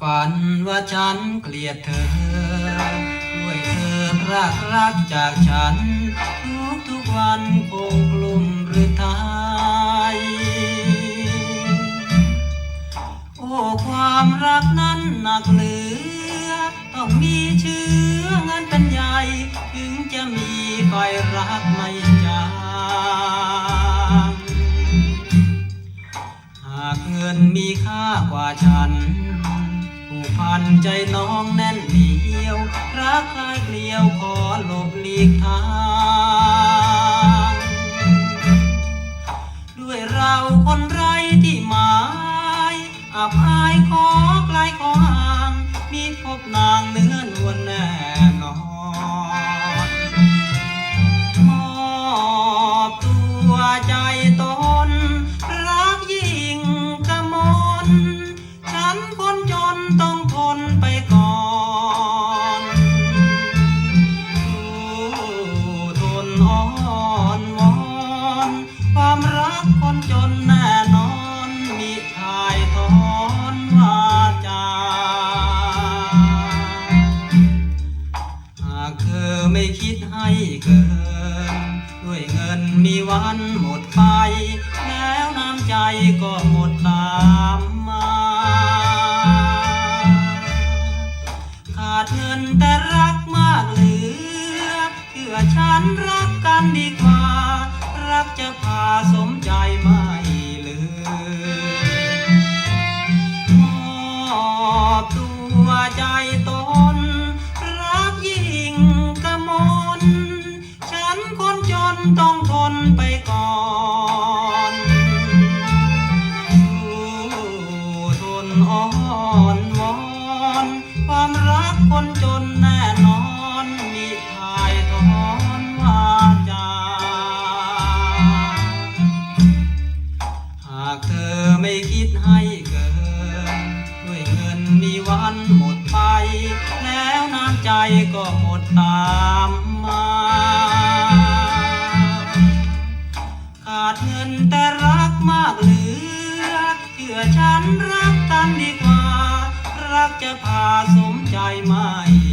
ฝันว่าฉันเกลียดเธอ ด้วยเธอรักรักจากฉัน ทุกทุกวันคงกลุ่มหรือไทยโอ้ความรักนั้นหนักเหลือ ต้องมีเชื้อเงินเป็นใหญ่ ถึงจะมีไฟรักไม่จางหากเงินมีค่ากว่าฉัน ผู้พันใจน้องแน่นเหนียว รักคลายเกลียวขอหลบหลีกทาง ด้วยเราคนไรที่หมายอับอายขอไกลขอห่าง มีพบนางเนื้อนวลแน่นอนมอบตัวใจตนรักยิ่งกระมนฉันคนจ คิดให้เกิน ด้วยเงินมีวันหมดไป แล้วน้ำใจก็หมดตามมา ขาดเงินแต่รักมากเหลือเชื่อฉันรักกันดีกว่า รักจะพาสมใจม่เคนจนแน่นอนมีทายทอนวาจา หากเธอไม่คิดให้เกินด้วยเงินมีวันหมดไป แล้วน้ำใจก็หมดตามมา ขาดเงินแต่รักมากเหลือเชื่อฉันรักกันดีกว่า กจะพาสมใจไม่